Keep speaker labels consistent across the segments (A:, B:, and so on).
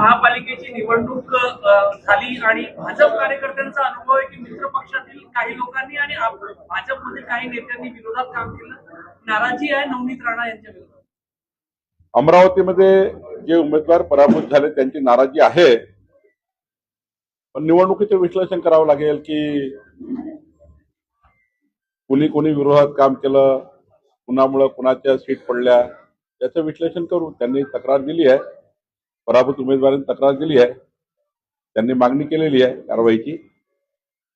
A: महापालिकेची निवडणूक झाली आणि भाजप कार्यकर्त्यांचा अनुभव आहे की मित्र पक्षातील काही लोकांनी आणि भाजपमधील काही नेत्यांनी विरोधात काम केलं. नाराजी आहे नवनीत राणा यांच्या विरोधात.
B: अमरावतीमध्ये जे उमेदवार पराभूत झाले त्यांची नाराजी आहे. पण निवडणुकीचे विश्लेषण करावं लागेल की कुणी कुणी विरोधात काम केलं कुणामुळं कुणाच्या सीट पडल्या त्याचं विश्लेषण करू त्यांनी तक्रार दिली आहे. पराभूत उमेदवारांनी तक्रार दिली आहे त्यांनी मागणी केलेली आहे कारवाईची.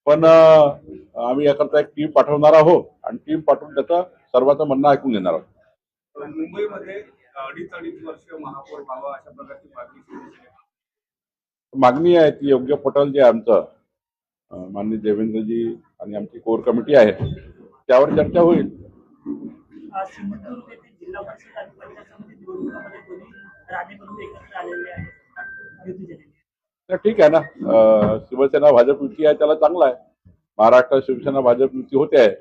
B: पण आम्ही याकरता एक टीम पाठवणार आहोत आणि टीम पाठवून त्याचं सर्वांचं म्हणणं ऐकून घेणार आहोत.
C: मुंबईमध्ये अडीच अडीच वर्ष महापौर व्हावा अशा प्रकारची मागणी
B: मागणी आहे ती योग्य पटल जे आमचं माननीय देवेंद्रजी आणि आमची कोर कमिटी आहे त्यावर चर्चा होईल.
A: एकत्र आलेले आहेत युती झालेली
B: ठीक आहे ना. शिवसेना भाजप युती आहे त्याला चांगला आहे. महाराष्ट्र शिवसेना भाजप युती होते आहे.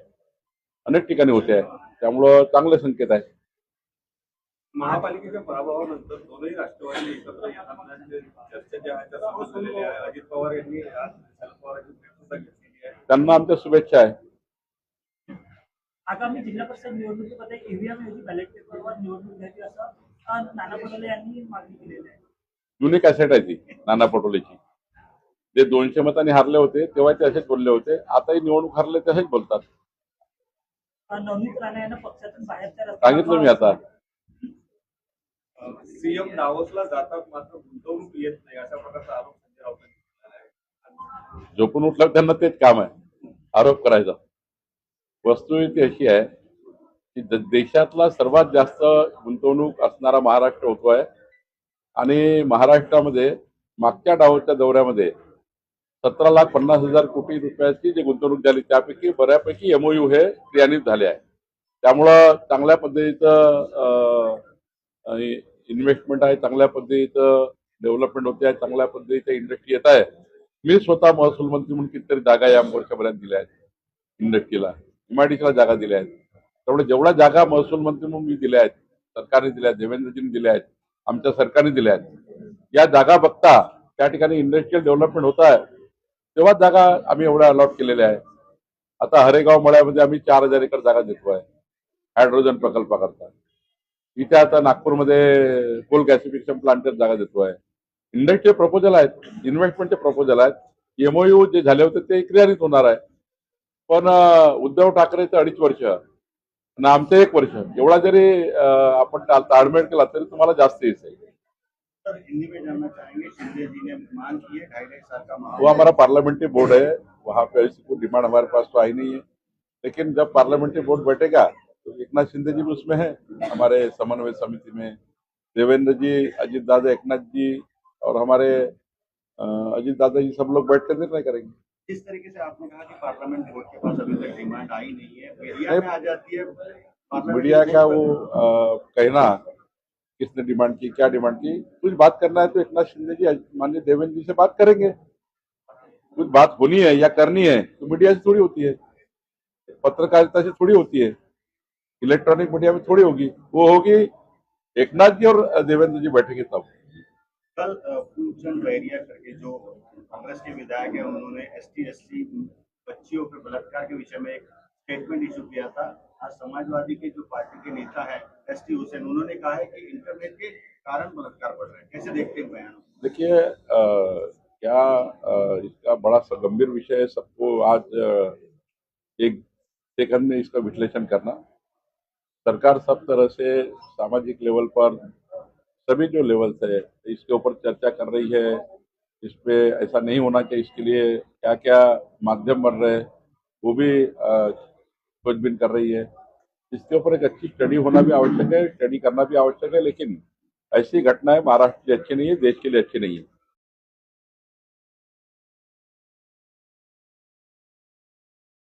B: अनेक ठिकाणी होते आहे. त्यामुळं चांगले संकेत आहे.
C: महापालिकेच्या पराभवानंतर दोनही राष्ट्रवादी एकत्र येण्याच्या चर्चा ज्या आहेत त्या सुरू झालेल्या आहे अजित पवार यांनी आज शरद पवारांची भेट सुद्धा घेतलेली आहे.
B: त्यांना आमच्या शुभेच्छा आहे.
A: आगामी जिल्हा परिषद निवडणुकीमध्ये ईव्हीएम ऐवजी बॅलेट पेपरवर निवडणूक घ्यावी असं नाना पटोले यांनी मागणी केलेली आहे.
B: जुनी कॅसेट आहे ती नाना पटोलेची. जे दोनशे मतांनी हारले होते तेव्हा ते असेच बोलले होते. आताही निवडणूक हारले तसेच बोलतात.
A: अ, नवनीत राणा यांना पक्षातून बाहेरच्या रस्त्यावर
B: सांगितलं मी आता.
C: सीएम डावसला जातात मात्र गुंतवणूक येत नाही अशा प्रकारचा आरोप संजय राऊत
B: झोपून उठल्यावर त्यांना तेच काम आहे. आरोप करायचा. वस्तुस्थिती अशी आहे की द- देशातला सर्वात जास्त गुंतवणूक असणारा महाराष्ट्र होतो आहे आणि महाराष्ट्रामध्ये मागच्या डावच्या दौऱ्यामध्ये सतरा लाख पन्नास हजार कोटी रुपयाची जी गुंतवणूक झाली त्यापैकी बऱ्यापैकी एमओयू हे क्रियान्वित झाले आहे. त्यामुळं चांगल्या पद्धतीचं इन्व्हेस्टमेंट आहे चांगल्या पद्धतीचं डेव्हलपमेंट होते आहे चांगल्या पद्धतीचं इंडस्ट्री येत आहे. मी स्वतः महसूल मंत्री म्हणून कितीतरी जागा या वर्षभरात दिल्या आहेत. इंडस्ट्रीला एमआयडीसीला जागा दिल्या आहेत. त्यामुळे जेवढ्या जागा महसूल मंत्री म्हणून मी दिल्या आहेत सरकारने दिल्या आहेत देवेंद्रजींनी दिल्या आहेत आमच्या सरकारने दिल्या आहेत. या जागा बघता त्या ठिकाणी इंडस्ट्रियल डेव्हलपमेंट होत आहे तेव्हा जागा आम्ही एवढ्या अलॉट केलेल्या आहे आता हरेगाव मळ्यामध्ये आम्ही चार हजार एकर जागा देतोय हायड्रोजन प्रकल्पाकरता. इथे आता नागपूरमध्ये कोल गॅसिफिकेशन प्लांटच्या जागा देतोय इंडस्ट्रियल प्रपोजल आहेत इन्व्हेस्टमेंटचे प्रपोजल आहेत. एमओयू जे झाले होते ते क्रियान्वित होणार आहे. पण उद्धव ठाकरेचं अडीच वर्ष आणि आमचं एक वर्ष एवढा जरी आपण ताळमेळ केला तरी तुम्हाला जास्त येईल
D: है का
B: वो हमारा पार्लियामेंट्री बोर्ड है वहाँ पे ऐसी कोई डिमांड हमारे पास तो आई नहीं है. लेकिन जब पार्लियामेंट्री बोर्ड बैठेगा तो एक नाथ शिंदे जी भी उसमें है. हमारे समन्वय समिति में देवेंद्र जी अजीत दादा एक जी और हमारे अजीत दादा जी सब लोग बैठ कर निर्णय करेंगे।
D: जिस तरीके से आपने कहा कि पार्लियामेंट बोर्ड के पास अभी तक डिमांड आई नहीं है मीडिया में आ जाती है
B: मीडिया का वो कहना किसने डिमांड की क्या डिमांड की कुछ बात करना है तो एक नाथ शिंदे जी माननीय देवेंद्र जी से बात करेंगे। कुछ बात होनी है या करनी है तो मीडिया से थोड़ी होती है। पत्रकारिता से थोड़ी होती है इलेक्ट्रॉनिक मीडिया में थोड़ी होगी। वो होगी एक नाथ जी और देवेंद्र जी बैठेंगे तब।
D: कल फूलचंद बहरिया करके जो कांग्रेस के विधायक है, उन्होंने एस टी एस सी बच्चियों पे बलात्कार के विषय में एक स्टेटमेंट इशू किया था। आज समाजवादी के जो पार्टी के नेता है एस टी हुसैन, उन्होंने कहा है कि इंटरनेट के कारण बलात्कार बढ़ रहे हैं। कैसे देखते हैं बयान?
B: देखिए क्या इसका बड़ा गंभीर विषय है सबको आज एक सेकंड में इसका विश्लेषण करना। सरकार सब तरह से सामाजिक लेवल पर सभी जो लेवल्स है, इसके ऊपर चर्चा कर रही है। इस पर ऐसा नहीं होना कि इसके लिए क्या क्या माध्यम बन रहे वो भी खोजबीन कर रही है। इसके ऊपर एक अच्छी स्टडी होना भी आवश्यक है स्टडी करना भी आवश्यक है, लेकिन ऐसी घटनाएँ महाराष्ट्र के लिए अच्छी नहीं है, देश के लिए अच्छी नहीं है।